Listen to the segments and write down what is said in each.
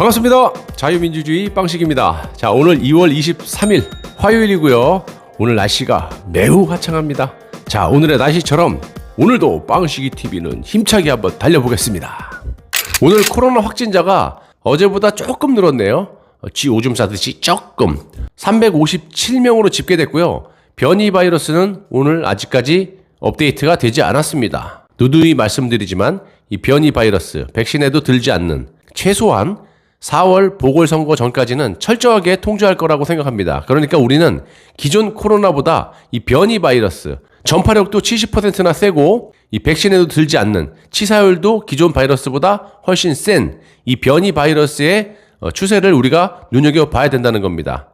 반갑습니다. 자유민주주의 빵식입니다. 자, 오늘 2월 23일 화요일이고요. 오늘 날씨가 매우 화창합니다. 자, 오늘의 날씨처럼 오늘도 빵식이 TV는 힘차게 한번 달려보겠습니다. 오늘 코로나 확진자가 어제보다 조금 늘었네요. 어, 쥐 오줌 싸듯이 조금 357명으로 집계됐고요. 변이 바이러스는 오늘 아직까지 업데이트가 되지 않았습니다. 누누이 말씀드리지만 이 변이 바이러스 백신에도 들지 않는 최소한 4월 보궐선거 전까지는 철저하게 통제할 거라고 생각합니다. 그러니까 우리는 기존 코로나보다 이 변이 바이러스 전파력도 70%나 세고 이 백신에도 들지 않는 치사율도 기존 바이러스보다 훨씬 센 이 변이 바이러스의 어, 추세를 우리가 눈여겨 봐야 된다는 겁니다.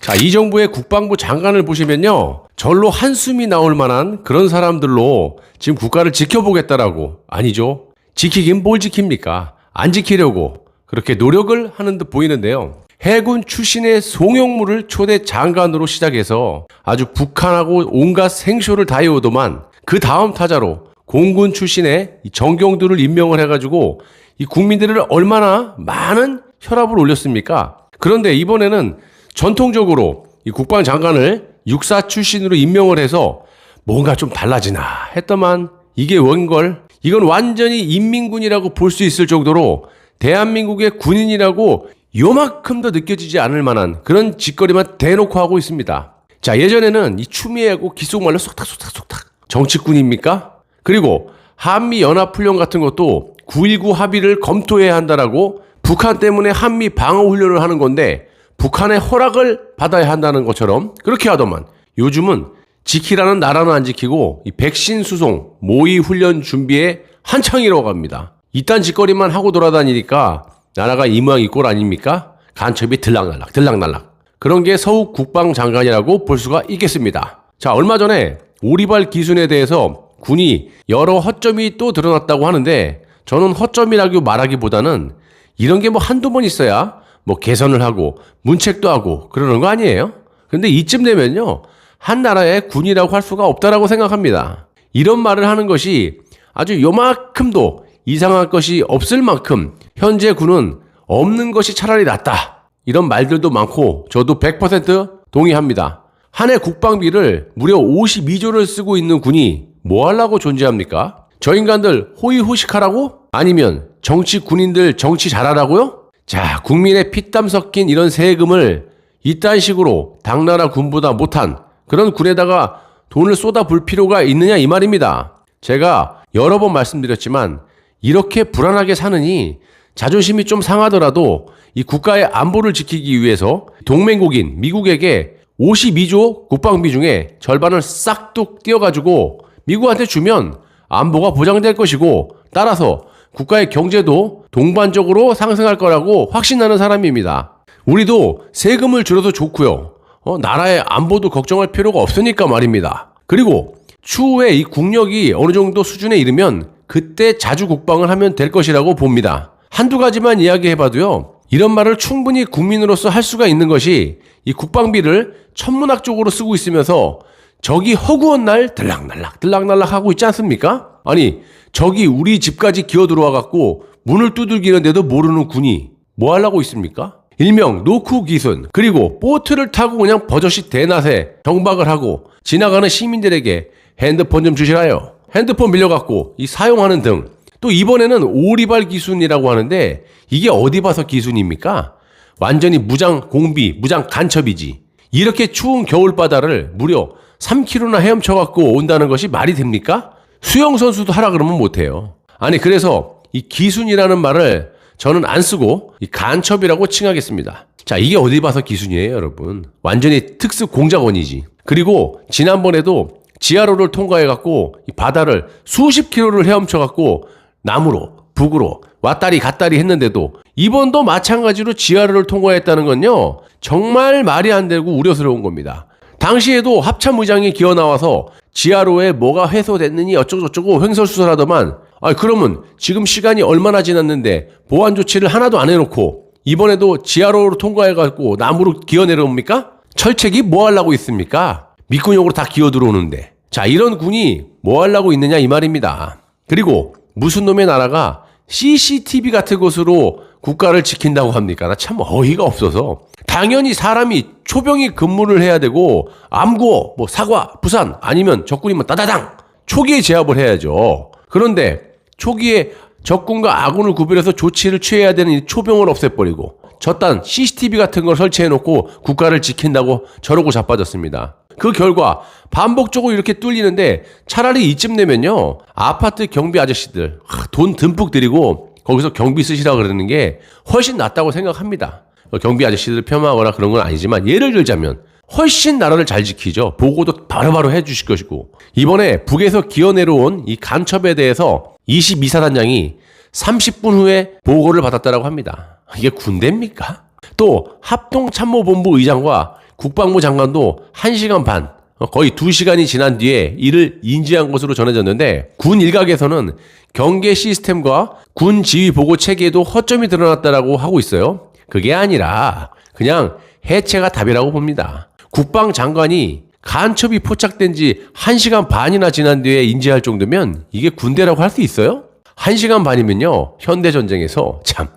자, 이 정부의 국방부 장관을 보시면요. 절로 한숨이 나올 만한 그런 사람들로 지금 국가를 지켜보겠다라고. 아니죠. 지키긴 뭘 지킵니까? 안 지키려고 그렇게 노력을 하는 듯 보이는데요. 해군 출신의 송영무를 초대 장관으로 시작해서 아주 북한하고 온갖 생쇼를 다 해오더만 그 다음 타자로 공군 출신의 이 정경두를 임명을 해가지고 이 국민들을 얼마나 많은 혈압을 올렸습니까? 그런데 이번에는 전통적으로 이 국방장관을 육사 출신으로 임명을 해서 뭔가 좀 달라지나 했더만 이게 원걸 이건 완전히 인민군이라고 볼 수 있을 정도로 대한민국의 군인이라고 요만큼도 느껴지지 않을 만한 그런 짓거리만 대놓고 하고 있습니다. 자, 예전에는 이 추미애하고 기속말로 쏙탁쏙탁쏙탁 정치꾼입니까? 그리고 한미 연합훈련 같은 것도 9.19 합의를 검토해야 한다라고 북한 때문에 한미 방어 훈련을 하는 건데 북한의 허락을 받아야 한다는 것처럼 그렇게 하더만 요즘은 지키라는 나라는 안 지키고 이 백신 수송 모의 훈련 준비에 한창이라고 합니다. 이딴 짓거리만 하고 돌아다니니까 나라가 이 모양 이 꼴 아닙니까? 간첩이 들락날락 들락날락 그런 게 서욱 국방장관이라고 볼 수가 있겠습니다. 자 얼마 전에 오리발 기순에 대해서 군이 여러 허점이 또 드러났다고 하는데 저는 허점이라고 말하기보다는 이런 게 뭐 한두 번 있어야 뭐 개선을 하고 문책도 하고 그러는 거 아니에요? 근데 이쯤 되면요. 한 나라의 군이라고 할 수가 없다라고 생각합니다. 이런 말을 하는 것이 아주 요만큼도 이상할 것이 없을 만큼 현재 군은 없는 것이 차라리 낫다. 이런 말들도 많고 저도 100% 동의합니다. 한 해 국방비를 무려 52조를 쓰고 있는 군이 뭐 하려고 존재합니까? 저 인간들 호의호식하라고? 아니면 정치 군인들 정치 잘하라고요? 자, 국민의 피땀 섞인 이런 세금을 이딴 식으로 당나라 군보다 못한 그런 군에다가 돈을 쏟아 볼 필요가 있느냐 이 말입니다. 제가 여러 번 말씀드렸지만 이렇게 불안하게 사느니 자존심이 좀 상하더라도 이 국가의 안보를 지키기 위해서 동맹국인 미국에게 52조 국방비 중에 절반을 싹둑 띄어가지고 미국한테 주면 안보가 보장될 것이고 따라서 국가의 경제도 동반적으로 상승할 거라고 확신하는 사람입니다. 우리도 세금을 줄여도 좋고요. 어, 나라의 안보도 걱정할 필요가 없으니까 말입니다. 그리고 추후에 이 국력이 어느 정도 수준에 이르면 그때 자주 국방을 하면 될 것이라고 봅니다. 한두 가지만 이야기해봐도요. 이런 말을 충분히 국민으로서 할 수가 있는 것이 이 국방비를 천문학적으로 쓰고 있으면서 적이 허구한 날 들락날락 들락날락 하고 있지 않습니까? 아니 적이 우리 집까지 기어 들어와 갖고 문을 두들기는데도 모르는 군이 뭐 하려고 있습니까? 일명 노쿠 기순 그리고 보트를 타고 그냥 버젓이 대낮에 정박을 하고 지나가는 시민들에게 핸드폰 좀 주시라요. 핸드폰 빌려갖고 이 사용하는 등 또 이번에는 오리발 기순이라고 하는데 이게 어디 봐서 기순입니까? 완전히 무장 공비, 무장 간첩이지. 이렇게 추운 겨울바다를 무려 3km나 헤엄쳐갖고 온다는 것이 말이 됩니까? 수영선수도 하라 그러면 못해요. 아니, 그래서 이 기순이라는 말을 저는 안 쓰고 이 간첩이라고 칭하겠습니다. 자, 이게 어디 봐서 기순이에요, 여러분. 완전히 특수 공작원이지. 그리고 지난번에도 지하로를 통과해 갖고 이 바다를 수십 킬로를 헤엄쳐 갖고 남으로, 북으로 왔다리 갔다리 했는데도 이번도 마찬가지로 지하로를 통과했다는 건요, 정말 말이 안 되고 우려스러운 겁니다. 당시에도 합참 의장이 기어 나와서 지하로에 뭐가 회수됐느니 어쩌고저쩌고 횡설수설하더만 아 그러면 지금 시간이 얼마나 지났는데 보안 조치를 하나도 안 해놓고 이번에도 지하로로 통과해갖고 나무로 기어 내려옵니까? 철책이 뭐 하려고 있습니까? 밑근육으로 다 기어 들어오는데 자 이런 군이 뭐 하려고 있느냐 이 말입니다. 그리고 무슨 놈의 나라가 CCTV 같은 것으로 국가를 지킨다고 합니까? 나 참 어이가 없어서. 당연히 사람이 초병이 근무를 해야 되고 암구호, 뭐 사과, 부산 아니면 적군이면 따다당 초기에 제압을 해야죠. 그런데 초기에 적군과 아군을 구별해서 조치를 취해야 되는 이 초병을 없애버리고 저딴 CCTV 같은 걸 설치해놓고 국가를 지킨다고 저러고 자빠졌습니다. 그 결과 반복적으로 이렇게 뚫리는데 차라리 이쯤 되면요 아파트 경비 아저씨들 하, 돈 듬뿍 들이고 거기서 경비 쓰시라 그러는 게 훨씬 낫다고 생각합니다. 어, 경비 아저씨들 폄하하거나 그런 건 아니지만 예를 들자면 훨씬 나라를 잘 지키죠. 보고도 바로바로 해주실 것이고 이번에 북에서 기어 내려온 이 간첩에 대해서 22사단장이 30분 후에 보고를 받았다라고 합니다. 이게 군대입니까? 또 합동참모본부 의장과 국방부 장관도 1시간 반, 어, 거의 2시간이 지난 뒤에 이를 인지한 것으로 전해졌는데 군 일각에서는 경계 시스템과 군 지휘 보고 체계에도 허점이 드러났다라고 하고 있어요. 그게 아니라 그냥 해체가 답이라고 봅니다. 국방 장관이 간첩이 포착된 지 1시간 반이나 지난 뒤에 인지할 정도면 이게 군대라고 할 수 있어요? 1시간 반이면요. 현대 전쟁에서 참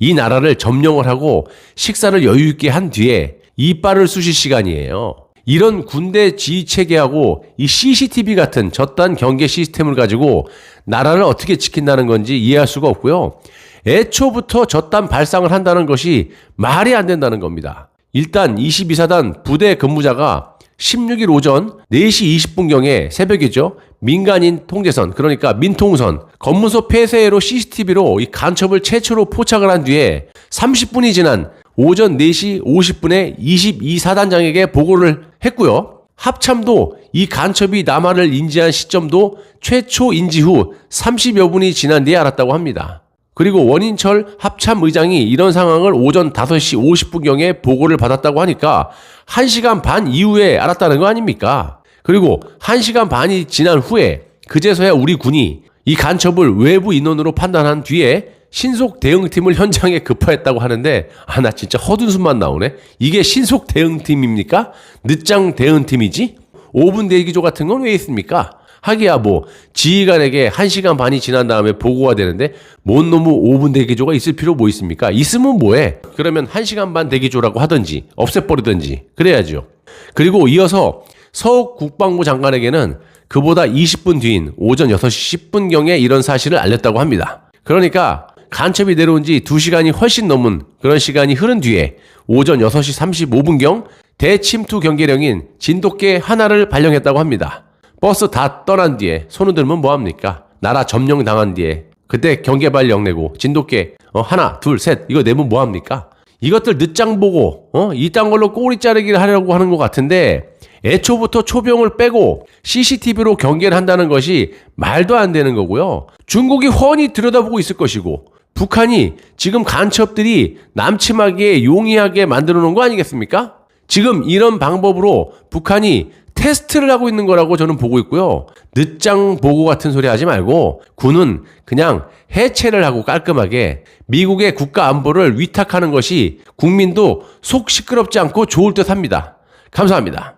이 나라를 점령을 하고 식사를 여유 있게 한 뒤에 이빨을 쑤실 시간이에요. 이런 군대 지휘 체계하고 이 CCTV 같은 저딴 경계 시스템을 가지고 나라를 어떻게 지킨다는 건지 이해할 수가 없고요. 애초부터 저딴 발상을 한다는 것이 말이 안 된다는 겁니다. 일단 22사단 부대 근무자가 16일 오전 4시 20분경에 새벽이죠. 민간인 통제선, 그러니까 민통선, 검문소 폐쇄로 CCTV로 이 간첩을 최초로 포착을 한 뒤에 30분이 지난 오전 4시 50분에 22사단장에게 보고를 했고요. 합참도 이 간첩이 남하를 인지한 시점도 최초 인지 후 30여 분이 지난 뒤에 알았다고 합니다. 그리고 원인철 합참 의장이 이런 상황을 오전 5시 50분경에 보고를 받았다고 하니까 1시간 반 이후에 알았다는 거 아닙니까? 그리고 1시간 반이 지난 후에 그제서야 우리 군이 이 간첩을 외부 인원으로 판단한 뒤에 신속 대응팀을 현장에 급파했다고 하는데 아 나 진짜 허둔 숨만 나오네. 이게 신속 대응팀입니까? 늦장 대응팀이지? 5분 대기조 같은 건 왜 있습니까? 하기야 뭐 지휘관에게 1시간 반이 지난 다음에 보고가 되는데 뭔 놈의 5분 대기조가 있을 필요 뭐 있습니까? 있으면 뭐해? 그러면 1시간 반 대기조라고 하든지 없애버리든지 그래야죠. 그리고 이어서 서욱 국방부 장관에게는 그보다 20분 뒤인 오전 6시 10분경에 이런 사실을 알렸다고 합니다. 그러니까 간첩이 내려온 지 2시간이 훨씬 넘은 그런 시간이 흐른 뒤에 오전 6시 35분경 대침투 경계령인 진돗개 하나를 발령했다고 합니다. 버스 다 떠난 뒤에 손을 들면 뭐합니까? 나라 점령 당한 뒤에 그때 경계 발령 내고 진돗개 어, 하나 둘 셋 이거 내면 뭐합니까? 이것들 늦장 보고 어? 이딴 걸로 꼬리 자르기를 하려고 하는 것 같은데 애초부터 초병을 빼고 CCTV로 경계를 한다는 것이 말도 안 되는 거고요. 중국이 훤히 들여다보고 있을 것이고 북한이 지금 간첩들이 남침하게 용이하게 만들어 놓은 거 아니겠습니까? 지금 이런 방법으로 북한이 테스트를 하고 있는 거라고 저는 보고 있고요. 늦장 보고 같은 소리 하지 말고 군은 그냥 해체를 하고 깔끔하게 미국의 국가 안보를 위탁하는 것이 국민도 속 시끄럽지 않고 좋을 듯 합니다. 감사합니다.